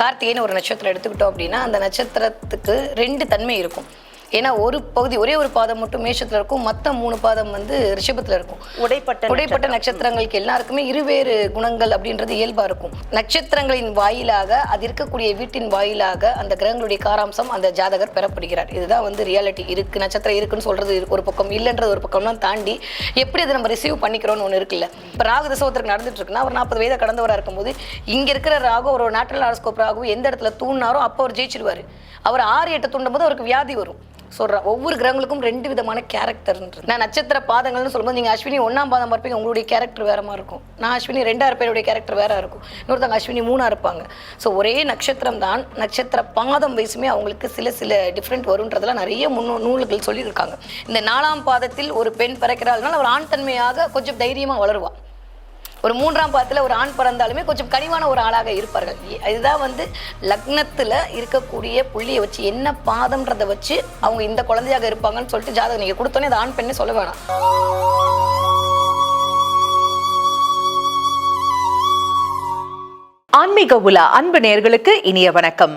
கார்த்திகைன்னு ஒரு நட்சத்திரம் எடுத்துக்கிட்டோம் அப்படின்னா அந்த நட்சத்திரத்துக்கு ரெண்டு தன்மை இருக்கும். ஏன்னா ஒரு பகுதி ஒரே ஒரு பாதம் மட்டும் மேஷத்துல இருக்கும் மற்ற மூணு பாதம் வந்து ரிஷபத்துல இருக்கும். உடைப்பட்ட உடைப்பட்ட நட்சத்திரங்களுக்கு எல்லாருக்குமே இருவேறு குணங்கள் அப்படின்றது இயல்பா இருக்கும். நட்சத்திரங்களின் வாயிலாக அது இருக்கக்கூடிய வீட்டின் வாயிலாக அந்த கிரகங்களுடைய காராம்சம் அந்த ஜாதகர் பெறப்படுகிறார். இதுதான் வந்து ரியாலிட்டி இருக்கு நட்சத்திரம் இருக்குன்னு சொல்றது ஒரு பக்கம் இல்லைன்றது ஒரு பக்கம்லாம் தாண்டி எப்படி அதை நம்ம ரிசீவ் பண்ணிக்கிறோம்னு ஒன்று இருக்குல்ல. இப்போ ராகு தசவத்திற்கு நடந்துட்டு இருக்குன்னா ஒரு நாற்பது வயதை கடந்தவராக இருக்கும்போது இங்க இருக்கிற ராகு ஒரு நேட்டரல் ஹாரோஸ்கோப் ராகு எந்த இடத்துல தூண்டினாரோ அப்போ அவர் ஜெயிச்சிருவாரு. அவர் ஆறு எட்டு தூண்டும் போது அவருக்கு வியாதி வரும். சொல்கிறேன் ஒவ்வொரு கிரகங்களுக்கும் ரெண்டு விதமான கேரக்டர்ன்றது நான் நட்சத்திர பாதங்கள்னு சொல்லும்போது நீங்கள் அஸ்வினி ஒன்றாம் பாதம் பார்ப்பீங்க உங்களுடைய கேரக்டர் வேற மாதிரி இருக்கும். நான் அஸ்வினி ரெண்டாயிரம் பேருடைய கேரக்டர் வேற இருக்கும். இன்னொருத்தவங்க அஸ்வினி மூணா இருப்பாங்க. ஸோ ஒரே நட்சத்திரம் தான் நட்சத்திர பாதம் வயசுமே அவங்களுக்கு சில சில டிஃப்ரெண்ட் வரும்ன்றதெல்லாம் நிறைய முன்னோ நூல்கள் சொல்லியிருக்காங்க. இந்த நாலாம் பாதத்தில் ஒரு பெண் பிறக்கிறாள்னால் அவர் ஆண் தன்மையாக கொஞ்சம் தைரியமாக வளருவாள் ஒரு மூன்றாம் பாதத்தில் ஒரு ஆண் பிறந்தாலுமே கொஞ்சம் கனிவான ஒரு ஆளாக இருப்பார்கள். இதுதான் வந்து லக்னத்தில் இருக்கக்கூடிய புள்ளியை வச்சு என்ன பாதம்ன்றதை வச்சு அவங்க இந்த குழந்தையாக இருப்பாங்கன்னு சொல்லிட்டு ஜாதகம் நீங்கள் கொடுத்தோன்னே அது ஆண் பெண்ணே சொல்ல வேணாம். ஆன்மீக உலா அன்பு நேயர்களுக்கு இனிய வணக்கம்.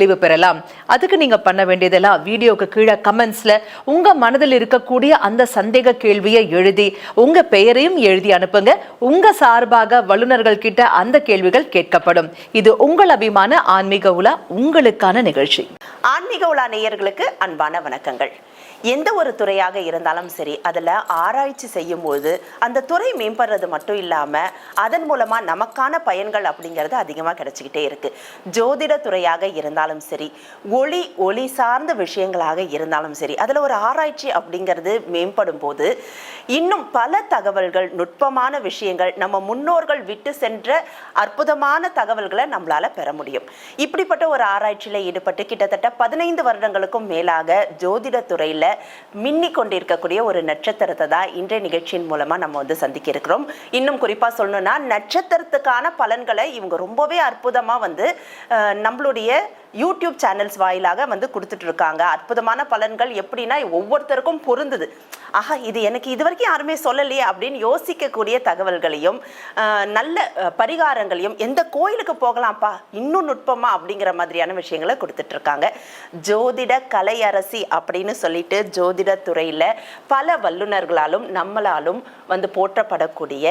தெளிவு பெறலாம். அதுக்கு நீங்க பண்ண வேண்டியதெல்லாம் வீடியோக்கு கீழே கமெண்ட்ஸ்ல உங்க மனதில் இருக்கக்கூடிய அந்த சந்தேக கேள்வியை எழுதி உங்க பெயரையும் எழுதி அனுப்புங்க. உங்க சார்பாக வல்லுநர்கள் கிட்ட அந்த கேள்விகள் கேட்கப்படும். இது உங்கள் அபிமான ஆன்மீக உலா உங்களுக்கான நிகழ்ச்சி. ஆன்மீக உலா நேயர்களுக்கு அன்பான வணக்கங்கள். எந்த ஒரு துறையாக இருந்தாலும் சரி அதில் ஆராய்ச்சி செய்யும்போது அந்த துறை மேம்படுறது மட்டும் இல்லாமல் அதன் மூலமாக நமக்கான பயன்கள் அப்படிங்கிறது அதிகமாக கிடைச்சிக்கிட்டே இருக்கு. ஜோதிட துறையாக இருந்தாலும் சரி ஒளி ஒளி சார்ந்த விஷயங்களாக இருந்தாலும் சரி அதில் ஒரு ஆராய்ச்சி அப்படிங்கிறது மேம்படும் போது இன்னும் பல தகவல்கள் நுட்பமான விஷயங்கள் நம்ம முன்னோர்கள் விட்டு சென்ற அற்புதமான தகவல்களை நம்மளால பெற முடியும். இப்படிப்பட்ட ஒரு ஆராய்ச்சியில் ஈடுபட்டு கிட்டத்தட்ட பதினைந்து வருடங்களுக்கும் மேலாக ஜோதிட துறையில் மின்னி கொண்டிருக்கக்கூடிய ஒரு நட்சத்திரத்தை தான் இன்றைய நிகழ்ச்சியின் மூலமாக நம்ம வந்து சந்திக்க இருக்கிறோம். இன்னும் குறிப்பாக சொல்லணும்னா நட்சத்திரத்துக்கான பலன்களை இவங்க ரொம்பவே அற்புதமாக வந்து நம்மளுடைய யூடியூப் சேனல்ஸ் வாயிலாக வந்து கொடுத்துட்டு இருக்காங்க அற்புதமான பலன்கள் எப்படின்னா ஒவ்வொருத்தருக்கும் பொருந்துது. ஆஹா இது எனக்கு இது வரைக்கும் யாருமே சொல்லலையே அப்படின்னு யோசிக்கக்கூடிய தகவல்களையும் நல்ல பரிகாரங்களையும் எந்த கோயிலுக்கு போகலாம்ப்பா இன்னும் நுட்பமா அப்படிங்கிற மாதிரியான விஷயங்களை கொடுத்துட்டு இருக்காங்க ஜோதிட கலையரசி அப்படின்னு சொல்லிட்டு ஜோதிட துறையில பல வல்லுநர்களாலும் நம்மளாலும் வந்து போற்றப்படக்கூடிய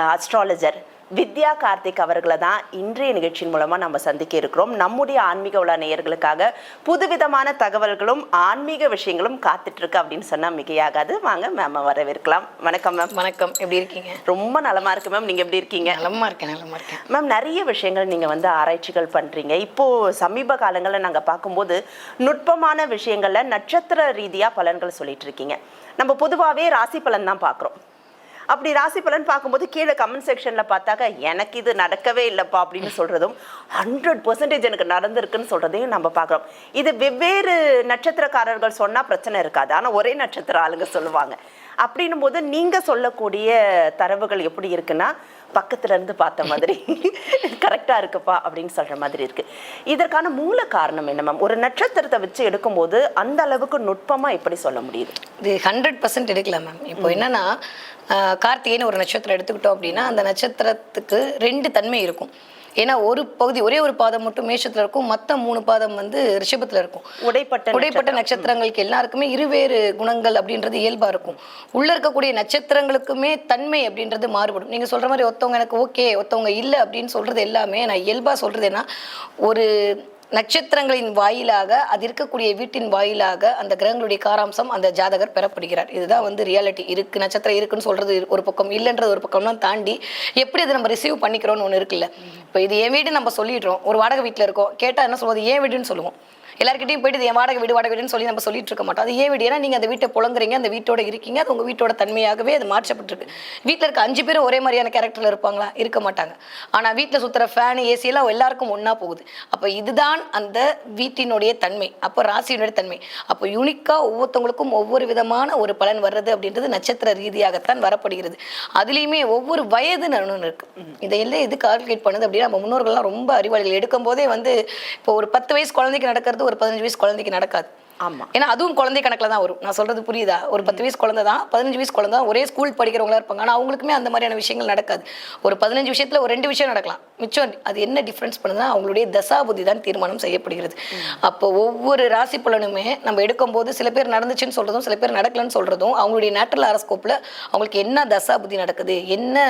அஸ்ட்ராலஜர் வித்யா கார்த்திக் அவர்களை தான் இன்றைய நிகழ்ச்சியின் மூலமா நம்ம சந்திக்க இருக்கிறோம். நம்முடைய ஆன்மீக உலா நேயர்களுக்காக புதுவிதமான தகவல்களும் ஆன்மீக விஷயங்களும் காத்துட்டு இருக்கு அப்படின்னு சொன்னா மிகையாகாது. வாங்க மேம் வரவேற்கலாம். வணக்கம் மேம் வணக்கம். எப்படி இருக்கீங்க? ரொம்ப நலமா இருக்கு மேம் நீங்க எப்படி இருக்கீங்க? நலமா இருக்கேன் நலமா இருக்கேன். மேம் நிறைய விஷயங்கள் நீங்க வந்து ஆராய்ச்சிகள் பண்றீங்க. இப்போ சமீப காலங்களில் நாங்க பார்க்கும்போது நுட்பமான விஷயங்கள்ல நட்சத்திர ரீதியா பலன்கள் சொல்லிட்டு இருக்கீங்க. நம்ம பொதுவாகவே ராசி பலன் தான் பார்க்குறோம். அப்படி ராசி பலன் பார்க்கும்போது கீழே கமெண்ட் செக்ஷனில் பார்த்தாக்க எனக்கு இது நடக்கவே இல்லைப்பா அப்படின்னு சொல்கிறதும் ஹண்ட்ரட் பர்சன்டேஜ் எனக்கு நடந்திருக்குன்னு சொல்கிறதையும் நம்ம பார்க்குறோம். இது வெவ்வேறு நட்சத்திரக்காரர்கள் சொன்னால் பிரச்சனை இருக்காது. ஆனால் ஒரே நட்சத்திர ஆளுங்க சொல்லுவாங்க. அப்படின்னும் போது நீங்கள் சொல்லக்கூடிய தரவுகள் எப்படி இருக்குன்னா பக்கத்துல இருந்து பார்த்த மாதிரி. கரெக்டா இருக்குப்பா அப்படின்னு சொல்ற மாதிரி இருக்கு. இதற்கான மூல காரணம் என்ன மேம் ஒரு நட்சத்திரத்தை வச்சு எடுக்கும்போது அந்த அளவுக்கு நுட்பமா எப்படி சொல்ல முடியுது? இது ஹண்ட்ரட் பர்சன்ட் எடுக்கலாம் மேம் இப்போ என்னன்னா கார்த்திகைன்னு ஒரு நட்சத்திரம் எடுத்துக்கிட்டோம் அப்படின்னா அந்த நட்சத்திரத்துக்கு ரெண்டு தன்மை இருக்கும். ஏன்னா ஒரு பகுதி ஒரே ஒரு பாதம் மட்டும் மேஷத்துல இருக்கும் மற்ற மூணு பாதம் வந்து ரிஷபத்துல இருக்கும். உடைப்பட்ட உடைப்பட்ட நட்சத்திரங்களுக்கு எல்லாருக்குமே இருவேறு குணங்கள் அப்படின்றது இயல்பா இருக்கும். உள்ள இருக்கக்கூடிய நட்சத்திரங்களுக்குமே தன்மை அப்படின்றது மாறுபடும். நீங்க சொல்ற மாதிரி ஒருத்தவங்க எனக்கு ஓகே ஒருத்தவங்க இல்லை அப்படின்னு சொல்றது எல்லாமே நான் இயல்பா சொல்றது என்ன ஒரு நட்சத்திரங்களின் வாயிலாக அது இருக்கக்கூடிய வீட்டின் வாயிலாக அந்த கிரகங்களுடைய காராம்சம் அந்த ஜாதகர் பெறப்படுகிறார். இதுதான் வந்து ரியாலிட்டி இருக்கு நட்சத்திரம் இருக்குன்னு சொல்றது ஒரு பக்கம் இல்லைன்றது ஒரு பக்கம்லாம் தாண்டி எப்படி அதை நம்ம ரிசீவ் பண்ணிக்கிறோம்னு ஒன்று இருக்குல்ல. இப்போ இது என் வீடு நம்ம சொல்லிடுறோம். ஒரு வாடகை வீட்டில் இருக்கோம். கேட்டால் என்ன சொல்வது ஏன் வீடுன்னு சொல்லுவோம். எல்லாருக்கிட்டையும் போயிட்டு இது என் வாடகை வீடு வாடகை வீடுன்னு சொல்லி நம்ம சொல்லிட்டு இருக்க மாட்டோம். அது ஏன் வீடு? ஏன்னா நீங்க அந்த வீட்டை புலங்குறீங்க அந்த வீட்டோட இருக்கீங்க அது உங்க வீட்டோட தன்மையாகவே அது மாற்றப்பட்டிருக்கு. வீட்டில் இருக்க அஞ்சு பேரும் ஒரே மாதிரியான கேரக்டர்ல இருப்பாங்களா? இருக்க மாட்டாங்க. ஆனா வீட்டில் சுத்துற ஃபேன் ஏசி எல்லாம் எல்லாருக்கும் ஒண்ணா போகுது. அப்ப இதுதான் அந்த வீட்டினுடைய தன்மை. அப்ப ராசியினுடைய தன்மை. அப்போ யூனிக்கா ஒவ்வொருத்தவங்களுக்கும் ஒவ்வொரு விதமான ஒரு பலன் வர்றது அப்படின்றது நட்சத்திர ரீதியாகத்தான் வரப்படுகிறது. அதுலேயுமே ஒவ்வொரு வயது ஒன்று இருக்கு. இதையெல்லாம் எது கால்குலேட் பண்ணுது அப்படின்னா நம்ம முன்னோர்கள்லாம் ரொம்ப அறிவாளிகள். எடுக்கும் போதே வந்து இப்போ ஒரு பத்து வயசு குழந்தைக்கு நடக்கிறது ஒரு பதினஞ்சு வயசு குழந்தைக்கு நடக்காது. ஆமா. ஏன்னா அதுவும் குழந்தை கணக்கில் தான் வரும். நான் சொல்றது புரியுதா? ஒரு பத்து வயசு குழந்தை தான் பதினஞ்சு வயசு குழந்தை தான் ஒரே ஸ்கூல் படிக்கிறவங்களா இருப்பாங்க. ஆனால் அவங்களுக்குமே அந்த மாதிரியான விஷயங்கள் நடக்காது. ஒரு பதினஞ்சு விஷயத்துல ஒரு ரெண்டு விஷயம் நடக்கலாம். மிச்சம் அது என்ன டிஃப்ரென்ஸ் பண்ணுதுன்னா அவங்களுடைய தசாபுதி தான் தீர்மானம் செய்யப்படுகிறது. அப்போ ஒவ்வொரு ராசி பலனுமே நம்ம எடுக்கும்போது சில பேர் நடந்துச்சுன்னு சொல்றதும் சில பேர் நடக்கலன்னு சொல்றதும் அவங்களுடைய நேட்டரல் அரஸ்கோப்பில் அவங்களுக்கு என்ன தசாபுதி நடக்குது? என்ன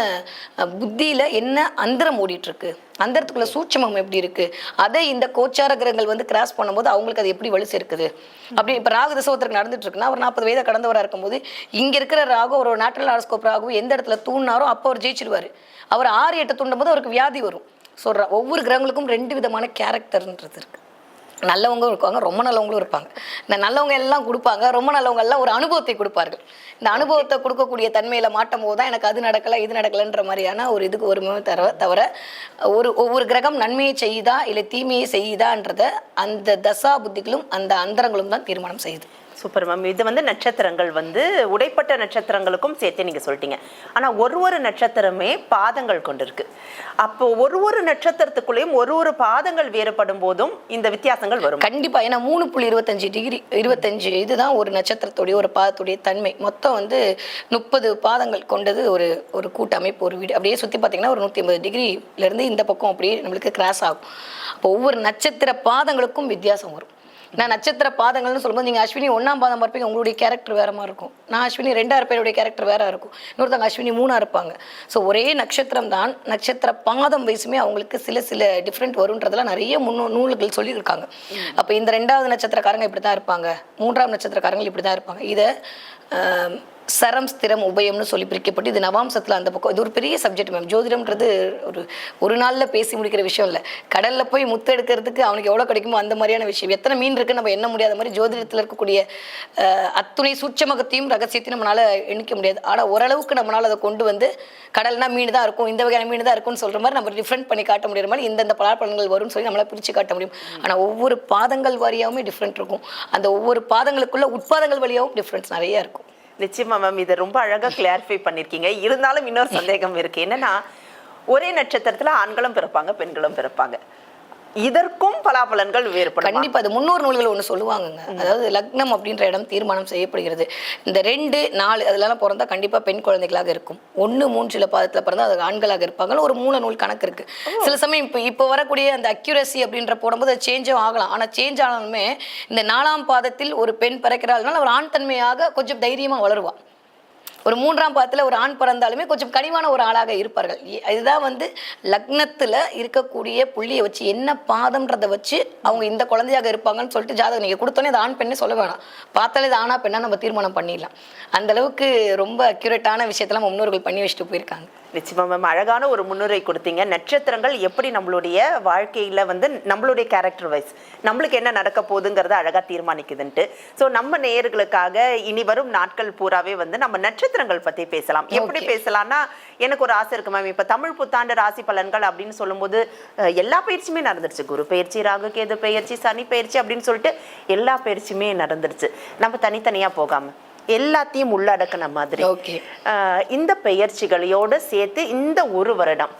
புத்தியில என்ன அந்தரம் ஓடிட்டு அந்த அந்தரத்துக்குள்ள சூட்சமம் எப்படி இருக்கு? அதை இந்த கோச்சார கிரகங்கள் வந்து கிராஸ் பண்ணும்போது அவங்களுக்கு அது எப்படி வலு சேர்க்குது? அப்படி இப்போ ராகு தசவத்திற்கு நடந்துட்டு இருக்குன்னா ஒரு நாற்பது வயதை கடந்தவராக இருக்கும்போது இங்க இருக்கிற ராகு ஒரு நேட்டரல் ஆரோஸ்கோப் ராகு எந்த இடத்துல தூண்டினாரோ அப்போ அவர் ஜெயிச்சிருவாரு. அவர் ஆறு எட்டு தூண்டும் போது அவருக்கு வியாதி வரும். சொல்ற ஒவ்வொரு கிரகங்களுக்கும் ரெண்டு விதமான கேரக்டர்ன்றது இருக்கு. நல்லவங்களும் இருப்பாங்க ரொம்ப நல்லவங்களும் இருப்பாங்க. இந்த நல்லவங்க எல்லாம் கொடுப்பாங்க ரொம்ப நல்லவங்க எல்லாம் ஒரு அனுபவத்தை கொடுப்பார்கள். இந்த அனுபவத்தை கொடுக்கக்கூடிய தன்மையில மாட்டும் போது தான் எனக்கு அது நடக்கலை இது நடக்கலன்ற மாதிரியான ஒரு இதுக்கு ஒரு தர தவிர ஒரு ஒவ்வொரு கிரகம் நன்மையை செய்யுதா இல்லை தீமையை செய்யுதான்றத அந்த தசா புத்திகளும் அந்த அந்தரங்களும் தான் தீர்மானம் செய்யுது. Super ma'am. இது வந்து நட்சத்திரங்கள் வந்து உடைப்பட்ட நட்சத்திரங்களுக்கும் சேர்த்து நீங்கள் சொல்லிட்டீங்க. ஆனால் ஒரு ஒரு நட்சத்திரமே பாதங்கள் கொண்டிருக்கு. அப்போ ஒரு ஒரு நட்சத்திரத்துக்குள்ளேயும் ஒரு ஒரு பாதங்கள் வேறுபடும் போதும் இந்த வித்தியாசங்கள் வரும். கண்டிப்பாக ஏன்னா மூணு புள்ளி இருபத்தஞ்சு டிகிரி இருபத்தஞ்சு இதுதான் ஒரு நட்சத்திரத்துடைய ஒரு பாதத்துடைய தன்மை. மொத்தம் வந்து முப்பது பாதங்கள் கொண்டது ஒரு ஒரு கூட்டமைப்பு ஒரு வீடு. அப்படியே சுற்றி பார்த்தீங்கன்னா ஒரு நூற்றி ஐம்பது டிகிரிலேருந்து இந்த பக்கம் அப்படியே நம்மளுக்கு கிராஸ் ஆகும். அப்போ ஒவ்வொரு நட்சத்திர பாதங்களுக்கும் வித்தியாசம் வரும். நான் நட்சத்திர பாதங்கள்னு சொல்லும்போது நீங்கள் அஸ்வினி ஒன்றாம் பாதம் பார்ப்பீங்க உங்களுடைய கேரக்டர் வேற மாதிரி இருக்கும். நான் அஸ்வினி ரெண்டாயிரம் பேருடைய கேரக்டர் வேற இருக்கும். இன்னொருத்தவங்க அஸ்வினி மூணாக இருப்பாங்க. ஸோ ஒரே நட்சத்திரம் தான் நட்சத்திர பாதம் வயசுமே அவங்களுக்கு சில சில டிஃப்ரெண்ட் வருன்றதெல்லாம் நிறைய முன்னோ நூல்கள் சொல்லியிருக்காங்க. அப்போ இந்த ரெண்டாவது நட்சத்திரக்காரங்க இப்படி தான் இருப்பாங்க. மூன்றாம் நட்சத்திரக்காரங்க இப்படி தான் இருப்பாங்க. இதை சரம் ஸ்திரம் உபயம்னு சொல்லி பிரிக்கப்பட்டு இது நவாம்சத்தில் அந்த பக்கம். இது ஒரு பெரிய சப்ஜெக்ட் மேம் ஜோதிடம்ன்றது ஒரு ஒரு நாளில் பேசி முடிக்கிற விஷயம் இல்லை. கடலில் போய் முத்து எடுக்கிறதுக்கு அவனுக்கு எவ்வளோ கிடைக்குமோ அந்த மாதிரியான விஷயம். எத்தனை மீன் இருக்குன்னு நம்ம எண்ண முடியாத மாதிரி ஜோதிடத்தில் இருக்கக்கூடிய அத்துணை சூட்சமகத்தையும் ரகசியத்தையும் நம்மளால் எண்ணிக்க முடியாது. ஆனால் ஓரளவுக்கு நம்மளால் அதை கொண்டு வந்து கடல்னா மீன் தான் இருக்கும் இந்த வகையான மீன் தான் இருக்கும்னு சொல்கிற மாதிரி நம்ம டிஃப்ரெண்ட் பண்ணி காட்ட முடியுற மாதிரி இந்தந்த பலாப்பழங்கள் வரும்னு சொல்லி நம்மளால் பிரித்து காட்ட முடியும். ஆனால் ஒவ்வொரு பாதங்கள் வாரியாகவுமே டிஃப்ரெண்ட் இருக்கும். அந்த ஒவ்வொரு பாதங்களுக்குள்ள உட்பாதங்கள் வழியாகவும் டிஃப்ரென்ஸ் நிறைய இருக்கும். நிச்சயமா மேம் இதை ரொம்ப அழகா கிளாரிஃபை பண்ணிருக்கீங்க. இருந்தாலும் இன்னொரு சந்தேகம் இருக்கு. என்னன்னா ஒரே நட்சத்திரத்துல ஆண்களும் பிறப்பாங்க பெண்களும் பிறப்பாங்க. இதற்கும் பலாபலன்கள் வேறுபடும்? கண்டிப்பா அது முன்னோர் நூல்கள் ஒன்று சொல்லுவாங்கங்க. அதாவது லக்னம் அப்படின்ற இடம் தீர்மானம் செய்யப்படுகிறது. இந்த ரெண்டு நாலு அதெல்லாம் பிறந்தா கண்டிப்பா பெண் குழந்தைகளாக இருக்கும். ஒன்று மூன்றுல பாதத்துல பிறந்தா அது ஆண்களாக இருப்பாங்க. ஒரு மூல நூல் கணக்கு இருக்கு. சில சமயம் இப்போ இப்போ வரக்கூடிய அந்த அக்யூரசி அப்படின்ற போடும்போது அது சேஞ்சும் ஆகலாம். ஆனா சேஞ்ச் ஆனாலுமே இந்த நாலாம் பாதத்தில் ஒரு பெண் பிறக்கிறாள்னால ஒரு ஆண் தன்மையாக கொஞ்சம் தைரியமா வளருவா. ஒரு மூன்றாம் பாதத்தில் ஒரு ஆண் பிறந்தாலுமே கொஞ்சம் கனிவான ஒரு ஆளாக இருப்பார்கள். இதுதான் வந்து லக்னத்தில் இருக்கக்கூடிய புள்ளியை வச்சு என்ன பாதம்ன்றதை வச்சு அவங்க இந்த குழந்தையாக இருப்பாங்கன்னு சொல்லிட்டு ஜாதகம் நீங்கள் கொடுத்தோன்னே அது ஆண் பெண்ணே சொல்ல வேணாம். பார்த்தாலே இது ஆணா பெண்ணா நம்ம தீர்மானம் பண்ணிடலாம். அந்த அளவுக்கு ரொம்ப அக்யூரேட்டான விஷயத்தெல்லாம் முன்னோர்கள் பண்ணி வச்சுட்டு போயிருக்காங்க. நிச்சயமா மேம் அழகான ஒரு முன்னுரை கொடுத்தீங்க. நட்சத்திரங்கள் எப்படி நம்மளுடைய வாழ்க்கையில வந்து நம்மளுடைய கேரக்டர் வைஸ் நம்மளுக்கு என்ன நடக்க போகுதுங்கிறத அழகா தீர்மானிக்குதுன்ட்டு. ஸோ நம்ம நேயர்களுக்காக இனி வரும் நாட்கள் பூராவே வந்து நம்ம நட்சத்திரங்கள் பத்தி பேசலாம். எப்படி. பேசலாம்னா எனக்கு ஒரு ஆசை இருக்கு மேம் இப்ப தமிழ் புத்தாண்டு ராசி பலன்கள் அப்படின்னு சொல்லும்போது எல்லா பயிற்சியுமே நடந்துருச்சு. குரு பயிற்சி ராகு கேது பயிற்சி சனி பயிற்சி அப்படின்னு சொல்லிட்டு எல்லா பயிற்சியுமே நடந்துருச்சு. நம்ம தனித்தனியா போகாம. எல்லாத்தையும் உள்ளடக்கின மாதிரி. இந்த பெயர்ச்சிகளையோட சேர்த்து இந்த ஒரு வருடம்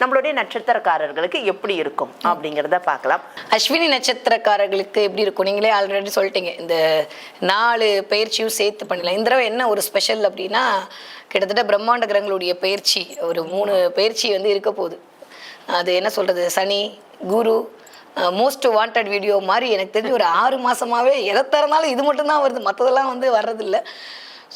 நம்மளுடைய நட்சத்திரக்காரர்களுக்கு எப்படி இருக்கும் அப்படிங்கிறத பார்க்கலாம். அஸ்வினி நட்சத்திரக்காரர்களுக்கு எப்படி இருக்கும்? நீங்களே ஆல்ரெடி சொல்லிட்டீங்க. இந்த நாலு பயிற்சியும் சேர்த்து பண்ணலாம் இந்த தடவை என்ன ஒரு ஸ்பெஷல் அப்படின்னா கிட்டத்தட்ட பிரம்மாண்ட கிரகங்களுடைய பயிற்சி ஒரு மூணு பயிற்சி வந்து இருக்க போகுது. அது என்ன சொல்றது? Shani Guru most wanted video மாதிரி எனக்கு தெரிஞ்சு ஒரு ஆறு மாசமாவே எதை திறந்தாலும் இது மட்டும்தான் வருது. மற்றதெல்லாம் வந்து வர்றதில்ல.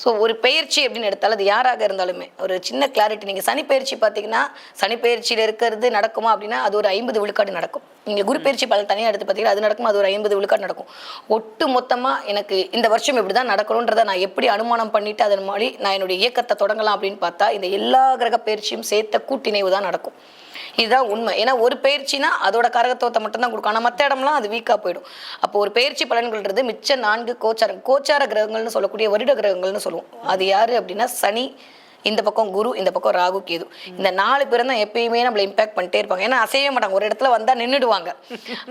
ஸோ ஒரு பயிற்சி அப்படின்னு எடுத்தாலும் அது யாராக இருந்தாலுமே ஒரு சின்ன கிளாரிட்டி நீங்கள் சனி பயிற்சி பார்த்தீங்கன்னா சனி பயிற்சியில் இருக்கிறது நடக்குமா அப்படின்னா அது ஒரு ஐம்பது விழுக்காடு நடக்கும். நீங்கள் குரு பயிற்சி பல தனியாக எடுத்து பார்த்தீங்கன்னா அது நடக்கும்? அது ஒரு ஐம்பது விழுக்காடு நடக்கும். ஒட்டு மொத்தமாக எனக்கு இந்த வருஷம் இப்படி தான் நடக்கணுன்றதை நான் எப்படி அனுமானம் பண்ணிட்டு அதன் மாதிரி நான் என்னுடைய இயக்கத்தை தொடங்கலாம் அப்படின்னு பார்த்தா இந்த எல்லா கிரக பயிற்சியும் சேர்த்த கூட்டிணைவு தான் நடக்கும். இதுதான் உண்மை. ஏன்னா ஒரு பயிற்சினா அதோட கரகத்துவத்தை மட்டும்தான் கொடுக்கும். ஆனால் மற்ற இடம்லாம் அது வீக்காக போயிடும். அப்போ ஒரு பயிற்சி பலன்கள்ன்றது மிச்ச நான்கு கோச்சார கோச்சார கிரகங்கள்னு சொல்லக்கூடிய வருட கிரகங்கள்னு சொல்லுவோம். அது யாரு அப்படின்னா சனி இந்த பக்கம் குரு இந்த பக்கம் ராகு கேது. இந்த நாலு பேரும் தான் எப்பயுமே நம்மளை இம்பாக்ட் பண்ணிட்டே இருப்பாங்க. ஏன்னா அசையவே மாட்டாங்க. ஒரு இடத்துல வந்தா நின்றுடுவாங்க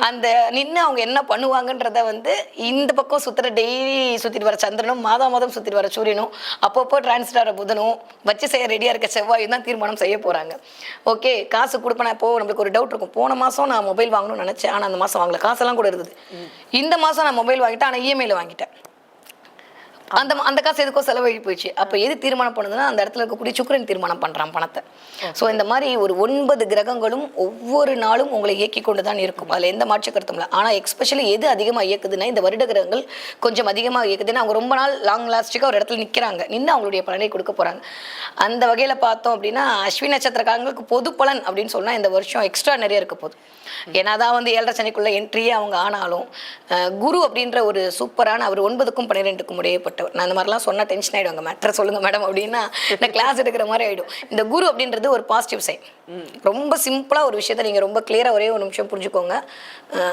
அந்த நின்று அவங்க என்ன பண்ணுவாங்கன்றத வந்து இந்த பக்கம் சுத்துற டெய்லி சுத்திட்டு வர சந்திரனும் மாதா மாதம் சுத்திட்டு வர சூரியனும் அப்பப்போ டிரான்ஸ்டர் ஆகிற புதனும் வச்சு செய்ய ரெடியா இருக்க செவ்வாயும் தான் தீர்மானம் செய்ய போறாங்க. ஓகே காசு கொடுப்பேன் இப்போ நம்மளுக்கு ஒரு டவுட் இருக்கும். போன மாசம் நான் மொபைல் வாங்கணும்னு நினைச்சேன். ஆனா அந்த மாசம் வாங்கல. காசெல்லாம் கூட இருந்தது. இந்த மாசம் நான் மொபைல் வாங்கிட்டேன். ஆனா இஎம்ஐல வாங்கிட்டேன். அந்த அந்த காசு எதுக்கோ செலவழி போயிடுச்சு. அப்போ எது தீர்மானம் பண்ணுதுன்னா அந்த இடத்துல இருக்கக்கூடிய சுக்கிரன் தீர்மானம் பண்றான் பணத்தை. ஸோ இந்த மாதிரி ஒரு ஒன்பது கிரகங்களும் ஒவ்வொரு நாளும் உங்களை இயக்கி கொண்டு தான் இருக்கும். அதில் எந்த மாற்று கருத்தும் இல்லை. ஆனால் எக்ஸ்பெஷலி எது அதிகமாக இயக்குதுன்னா இந்த வருட கிரகங்கள் கொஞ்சம் அதிகமாக இயக்குதுன்னா அவங்க ரொம்ப நாள் லாங் லாஸ்டிக்காக ஒரு இடத்துல நிற்கிறாங்க நின்று அவங்களுடைய பலனை கொடுக்க போறாங்க. அந்த வகையில் பார்த்தோம் அப்படின்னா அஸ்வினி நட்சத்திரக்காரங்களுக்கு பொது பலன் அப்படின்னு சொன்னா இந்த வருஷம் எக்ஸ்ட்ரா நிறைய இருக்க போகுது. என்னதான் வந்து ஏழரை சனிக்குள்ள என்ட்ரியே அவங்க ஆனாலும் குரு அப்படின்ற ஒரு சூப்பரான அவர் ஒன்பதுக்கும் பன்னிரெண்டுக்கும் உடையப்பட்டவர் நான் இந்த மாதிரிலாம் சொன்னா டென்ஷன் ஆயிடுவாங்க மேட்ரை சொல்லுங்க மேடம் அப்படின்னா நான் கிளாஸ் எடுக்கிற மாதிரி ஆயிடும். இந்த குரு அப்படின்றது ஒரு பாசிட்டிவ் சைன் ரொம்ப சிம்பிளா ஒரு விஷயத்த நீங்க ரொம்ப கிளியரா ஒரே ஒரு நிமிஷம் புரிஞ்சுக்கோங்க.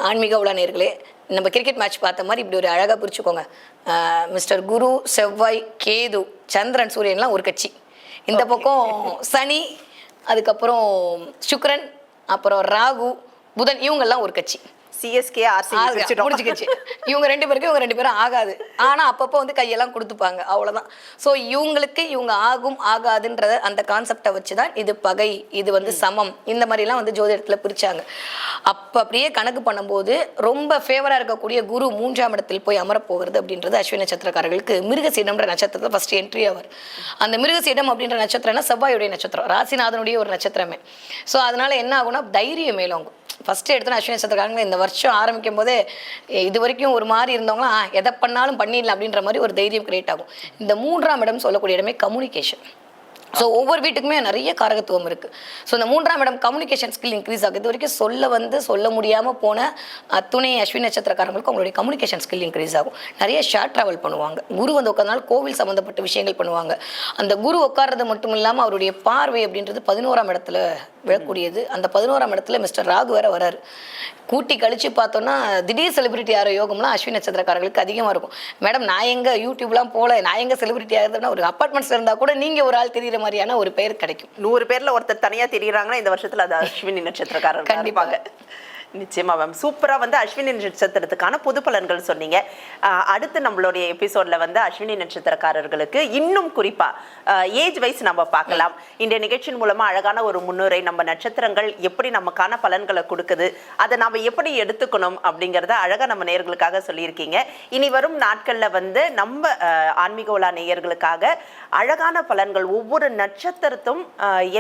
ஆன்மீக உலா நேர்களே நம்ம கிரிக்கெட் மேட்ச் பார்த்த மாதிரி இப்படி ஒரு அழகா புரிச்சுக்கோங்க மிஸ்டர் குரு செவ்வாய் கேது சந்திரன் சூரியன்லாம் ஒரு கட்சி. இந்த பக்கம் சனி அதுக்கப்புறம் சுக்கிரன் அப்புறம் ராகு புதன் இவங்கெல்லாம் ஒரு கட்சி. சிஎஸ்கே ஆர்சி முடிச்சுக்கிச்சு இவங்க ரெண்டு பேருக்கு இவங்க ரெண்டு பேரும் ஆகாது. ஆனா அப்பப்போ வந்து கையெல்லாம் கொடுத்துப்பாங்க. அவ்வளவுதான். சோ இவங்களுக்கு இவங்க ஆகும் ஆகாதுன்றத அந்த கான்செப்டை வச்சுதான் இது பகை இது வந்து சமம். இந்த மாதிரி எல்லாம் வந்து ஜோதிடத்துல பிரிச்சாங்க. அப்ப அப்படியே கணக்கு பண்ணும்போது ரொம்ப ஃபேவரா இருக்கக்கூடிய குரு மூன்றாம் இடத்தில் போய் அமரப் போகிறது அப்படின்றது அஸ்வினி நட்சத்திரக்காரர்களுக்கு மிருகசீடம்ன்ற நட்சத்திரத்தை ஃபர்ஸ்ட் என்ட்ரி ஆவார் அந்த மிருகசீடம் அப்படின்ற நட்சத்திரம்னா செவ்வாயுடைய நட்சத்திரம் ராசிநாதனுடைய ஒரு நட்சத்திரமே. ஸோ அதனால என்ன ஆகும்னா தைரியம் மேலோங்கும். ஃபஸ்ட்டு எடுத்து அஸ்வினி நட்சத்திரக்காரங்க இந்த வருஷம் ஆரம்பிக்கும் போதே இது வரைக்கும் ஒரு மாதிரி இருந்தவங்க எதை பண்ணாலும் பண்ணிடலாம் அப்படின்ற மாதிரி ஒரு தைரியம் கிரியேட் ஆகும். இந்த மூன்றாம் இடம் சொல்லக்கூடிய இடமே கம்யூனிகேஷன் ஸோ ஒவ்வொரு வீட்டுக்குமே நிறைய காரகத்துவம் இருக்குது ஸோ இந்த மூன்றாம் இடம் கம்யூனிகேஷன் ஸ்கில் இன்க்ரீஸ் ஆகுது. இது வரைக்கும் சொல்ல வந்து சொல்ல முடியாமல் போன அத்துணை அஸ்வினி நட்சத்திரக்காரங்களுக்கு அவங்களுடைய கம்யூனிகேஷன் ஸ்கில் இன்க்ரீஸ் ஆகும். நிறைய ஷேர் ட்ராவல் பண்ணுவாங்க. குரு வந்து உட்கார்ந்தாலும் கோவில் சம்மந்தப்பட்ட விஷயங்கள் பண்ணுவாங்க. அந்த குரு உட்கார்றது மட்டும் இல்லாமல் அவருடைய பார்வை அப்படின்றது பதினோராம் இடத்துல விழக்கூடியது. அந்த பதினோராம் இடத்துல மிஸ்டர் ராகு வேற வராரு. கூட்டி கழிச்சு பார்த்தோன்னா திடீர் செலிபிரிட்டி ஆகிற யோகம்லாம் அஸ்வினி நட்சத்திரக்காரர்களுக்கு அதிகமாக இருக்கும். மேடம் நான் எங்கே யூடியூப்லாம் போல நான் எங்கே செலிபிரிட்டி ஆகுதுன்னா ஒரு அப்பார்ட்மெண்ட்ஸ் இருந்தால் கூட நீங்கள் ஒரு ஆள் தெரியுற மாதிரியான ஒரு பெயர் கிடைக்கும் நூறு பேர்ல ஒருத்தர் தனியா தெரியுறாங்கன்னா இந்த வருஷத்துல அது அஸ்வினி நட்சத்திரக்காரர் கண்டிப்பாக. நிச்சயமா மேம் சூப்பரா வந்து அஸ்வினி நட்சத்திரத்துக்கான பொது பலன்கள் சொன்னீங்க. அடுத்து நம்மளுடைய எபிசோட்ல வந்து அஸ்வினி நட்சத்திரக்காரர்களுக்கு இன்னும் குறிப்பா ஏஜ் வைஸ் நம்ம பார்க்கலாம். இந்த நிகழ்ச்சியின் மூலமா அழகான ஒரு முன்னுரை நம்ம நட்சத்திரங்கள் எப்படி நமக்கான பலன்களை கொடுக்குது அதை நாம எப்படி எடுத்துக்கணும் அப்படிங்கிறத அழகா நம்ம நேயர்களுக்காக சொல்லியிருக்கீங்க. இனி வரும் நாட்கள்ல வந்து நம்ம ஆன்மீக உலா நேயர்களுக்காக அழகான பலன்கள் ஒவ்வொரு நட்சத்திரத்தும்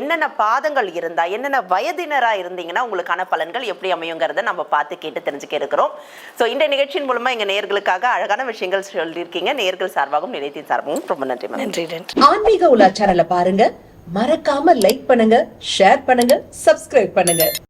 என்னென்ன பாதங்கள் இருந்தா என்னென்ன வயதினரா இருந்தீங்கன்னா உங்களுக்கான பலன்கள் எப்படி அமையும் அமையுங்கிறத நம்ம பார்த்து கேட்டு தெரிஞ்சுக்க இருக்கிறோம். ஸோ இந்த நிகழ்ச்சியின் மூலமா எங்க நேயர்களுக்காக அழகான விஷயங்கள் சொல்லியிருக்கீங்க. நேயர்கள் சார்பாகவும் நிலையத்தின் சார்பாகவும் ரொம்ப நன்றி நன்றி நன்றி. ஆன்மீக உலா சேனலை பாருங்க. மறக்காம லைக் பண்ணுங்க ஷேர் பண்ணுங்க சப்ஸ்கிரைப் பண்ணுங்க.